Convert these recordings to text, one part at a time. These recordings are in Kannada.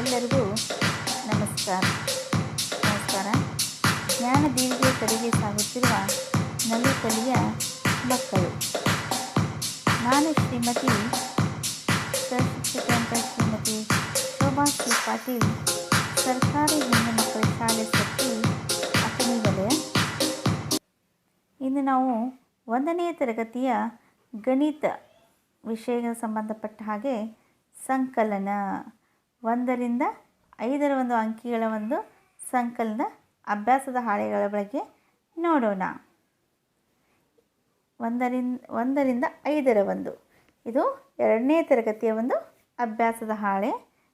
ಎಲ್ಲರಿಗೂ ನಮಸ್ಕಾರ. ನಮಸ್ಕಾರ. ಜ್ಞಾನ ದೀವಿಗೆ ಕಡೆಗೆ ಸಾಗುತ್ತಿರುವ ನಲಿಕಲಿಯ ಮಕ್ಕಳು. ನಾನು ಶ್ರೀಮತಿ ಸಶಿಕ್ಷಿತ ಶ್ರೀಮತಿ ಶೋಭಾ ಶ್ರೀ ಪಾಟೀಲ್, ಸರ್ಕಾರಿ ಹೆಣ್ಣು ಮಕ್ಕಳ ಶಾಲೆ ಅಕ್ಕನಿ ವಲಯ. ಇಂದು ನಾವು ಒಂದನೆಯ ತರಗತಿಯ ಗಣಿತ ವಿಷಯಕ್ಕೆ ಸಂಬಂಧಪಟ್ಟ ಹಾಗೆ ಸಂಕಲನ. ಒಂದರಿಂದ ಐದರ ಒಂದು ಅಂಕಿಗಳ ಒಂದು ಸಂಕಲನ ಅಭ್ಯಾಸದ ಹಾಳೆಗಳ ಬಗ್ಗೆ ನೋಡೋಣ. ಒಂದರಿಂದ ಒಂದರಿಂದ ಐದರ ಒಂದು. ಇದು ಎರಡನೇ ತರಗತಿಯ ಒಂದು ಅಭ್ಯಾಸದ ಹಾಳೆ.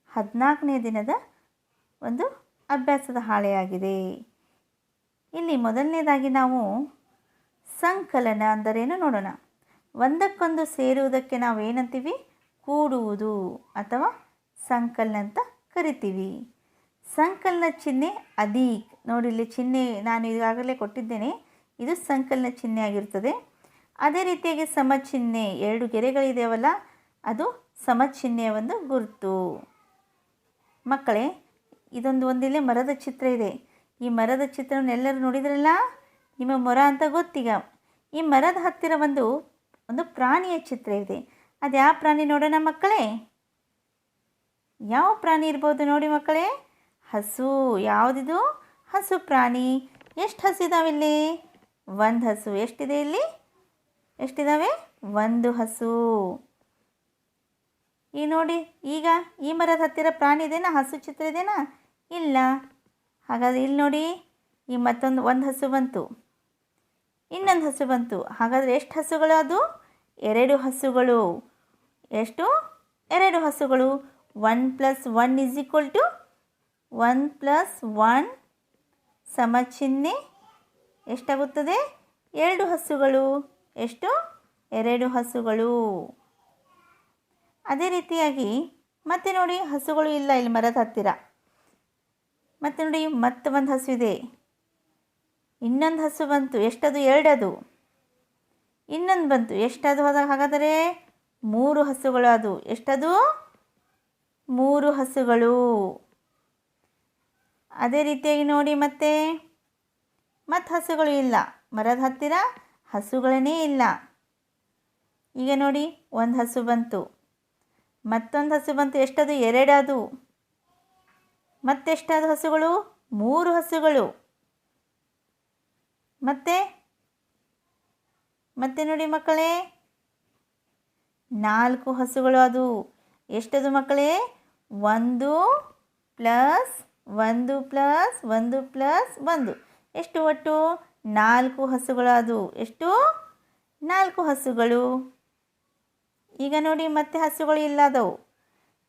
ಹದಿನಾಲ್ಕನೇ ದಿನದ ಒಂದು ಅಭ್ಯಾಸದ ಹಾಳೆಯಾಗಿದೆ. ಇಲ್ಲಿ ಮೊದಲನೇದಾಗಿ ನಾವು ಸಂಕಲನ ಅಂದರೇನು ನೋಡೋಣ. ಒಂದಕ್ಕೊಂದು ಸೇರುವುದಕ್ಕೆ ನಾವು ಏನಂತೀವಿ ಕೂಡುವುದು ಅಥವಾ ಸಂಕಲನ ಅಂತ ಕರಿತೀವಿ. ಸಂಕಲ್ನ ಚಿಹ್ನೆ ಅದೀಕ್ ನೋಡಿ, ಇಲ್ಲಿ ಚಿಹ್ನೆ ನಾನು ಈಗಾಗಲೇ ಕೊಟ್ಟಿದ್ದೇನೆ. ಇದು ಸಂಕಲ್ನ ಚಿಹ್ನೆ ಆಗಿರ್ತದೆ. ಅದೇ ರೀತಿಯಾಗಿ ಸಮಚಿಹ್ನೆ, ಎರಡು ಗೆರೆಗಳಿದೆಯವಲ್ಲ ಅದು ಸಮಚಿಹ್ನೆಯ ಒಂದು ಗುರುತು. ಮಕ್ಕಳೇ, ಇದೊಂದು ಒಂದಿಲ್ಲೇ ಮರದ ಚಿತ್ರ ಇದೆ. ಈ ಮರದ ಚಿತ್ರವನ್ನು ಎಲ್ಲರೂ ನೋಡಿದ್ರಲ್ಲ? ನಿಮ್ಮ ಮೊರ ಅಂತ ಗೊತ್ತೀಗ. ಈ ಮರದ ಹತ್ತಿರ ಒಂದು ಒಂದು ಪ್ರಾಣಿಯ ಚಿತ್ರ ಇದೆ. ಅದು ಯಾವ ಪ್ರಾಣಿ ನೋಡೋಣ ಮಕ್ಕಳೇ? ಯಾವ ಪ್ರಾಣಿ ಇರ್ಬೋದು ನೋಡಿ ಮಕ್ಕಳೇ? ಹಸು. ಯಾವುದಿದು? ಹಸು ಪ್ರಾಣಿ. ಎಷ್ಟು ಹಸು ಇದಾವೆ ಇಲ್ಲಿ? ಒಂದು ಹಸು. ಎಷ್ಟಿದೆ ಇಲ್ಲಿ? ಎಷ್ಟಿದಾವೆ? ಒಂದು ಹಸು. ಈ ನೋಡಿ, ಈಗ ಈ ಮರದ ಹತ್ತಿರ ಪ್ರಾಣಿ ಇದೇನಾ? ಹಸು ಚಿತ್ರ ಇದೆಯಾ ಇಲ್ಲ. ಹಾಗಾದರೆ ಇಲ್ಲಿ ನೋಡಿ, ಈ ಮತ್ತೊಂದು, ಒಂದು ಹಸು ಬಂತು. ಇನ್ನೊಂದು ಹಸು ಬಂತು. ಹಾಗಾದರೆ ಎಷ್ಟು ಹಸುಗಳು ಅದು ಎರಡು ಹಸುಗಳು. ಎಷ್ಟು? ಎರಡು ಹಸುಗಳು. One plus one is equal to one plus one ಸಮಚಿಹ್ನೆ ಎಷ್ಟಾಗುತ್ತದೆ? ಎರಡು ಹಸುಗಳು. ಎಷ್ಟು? ಎರಡು ಹಸುಗಳು. ಅದೇ ರೀತಿಯಾಗಿ ಮತ್ತೆ ನೋಡಿ ಹಸುಗಳು ಇಲ್ಲ ಇಲ್ಲಿ ಮರದ ಹತ್ತಿರ. ಮತ್ತೆ ನೋಡಿ ಮತ್ತೆ ಒಂದು ಹಸು ಇದೆ. ಇನ್ನೊಂದು ಹಸು ಬಂತು. ಎಷ್ಟದು? ಎರಡದು. ಇನ್ನೊಂದು ಬಂತು. ಎಷ್ಟದು? ಹೋದಾಗ ಹಾಗಾದರೆ ಮೂರು ಹಸುಗಳು ಅದು. ಎಷ್ಟದು? ಮೂರು ಹಸುಗಳು. ಅದೇ ರೀತಿಯಾಗಿ ನೋಡಿ ಮತ್ತೆ. ಮತ್ತು ಹಸುಗಳು ಇಲ್ಲ. ಮರದ ಹತ್ತಿರ ಹಸುಗಳೇ ಇಲ್ಲ. ಈಗ ನೋಡಿ ಒಂದು ಹಸು ಬಂತು. ಮತ್ತೊಂದು ಹಸು ಬಂತು. ಎಷ್ಟದು? ಎರಡದು. ಮತ್ತೆಷ್ಟಾದ ಹಸುಗಳು? ಮೂರು ಹಸುಗಳು. ಮತ್ತೆ? ಮತ್ತೆ ನೋಡಿ ಮಕ್ಕಳೇ. ನಾಲ್ಕು ಹಸುಗಳು ಅದು. ಎಷ್ಟದು ಮಕ್ಕಳೇ? ಒಂದು ಪ್ಲಸ್ ಒಂದು ಪ್ಲಸ್ ಒಂದು ಪ್ಲಸ್ ಒಂದು. ಎಷ್ಟು ಒಟ್ಟು? ನಾಲ್ಕು ಹಸುಗಳು ಅದು ಎಷ್ಟು? ನಾಲ್ಕು ಹಸುಗಳು. ಈಗ ನೋಡಿ, ಮತ್ತೆ ಹಸುಗಳು ಇಲ್ಲದವು.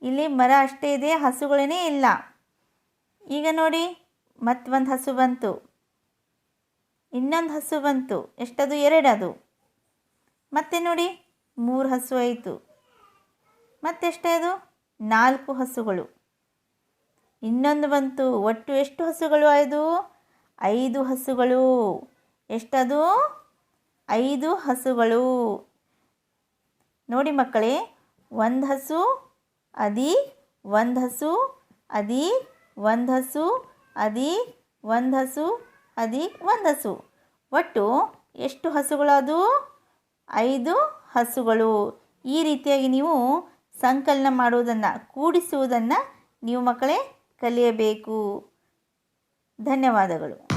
ಇಲ್ಲಿ ಮರ ಅಷ್ಟೇ ಇದೆ ಹಸುಗಳೇ ಇಲ್ಲ. ಈಗ ನೋಡಿ, ಮತ್ತೊಂದು ಹಸು ಬಂತು. ಇನ್ನೊಂದು ಹಸು ಬಂತು. ಎಷ್ಟದು? ಎರಡದು. ಮತ್ತೆ ನೋಡಿ, ಮೂರು ಹಸು ಆಯಿತು. ಮತ್ತೆಷ್ಟೇ ಅದು ನಾಲ್ಕು ಹಸುಗಳು. ಇನ್ನೊಂದು ಬಂತು, ಒಟ್ಟು ಎಷ್ಟು ಹಸುಗಳು ಆಯ್ದು? ಐದು ಹಸುಗಳು. ಎಷ್ಟದು? ಐದು ಹಸುಗಳು. ನೋಡಿ ಮಕ್ಕಳೇ, ಒಂದು ಹಸು, ಅದಿ, ಒಂದು ಹಸು, ಅದಿ, ಒಂದು ಹಸು, ಅದಿ, ಒಂದು ಹಸು, ಅದಿ, ಒಂದು ಹಸು. ಒಟ್ಟು ಎಷ್ಟು ಹಸುಗಳದು? ಐದು ಹಸುಗಳು. ಈ ರೀತಿಯಾಗಿ ನೀವು ಸಂಕಲನ ಮಾಡುವುದನ್ನು ಕೂಡಿಸುವುದನ್ನು ನೀವು ಮಕ್ಕಳೇ ಕಲಿಯಬೇಕು. ಧನ್ಯವಾದಗಳು.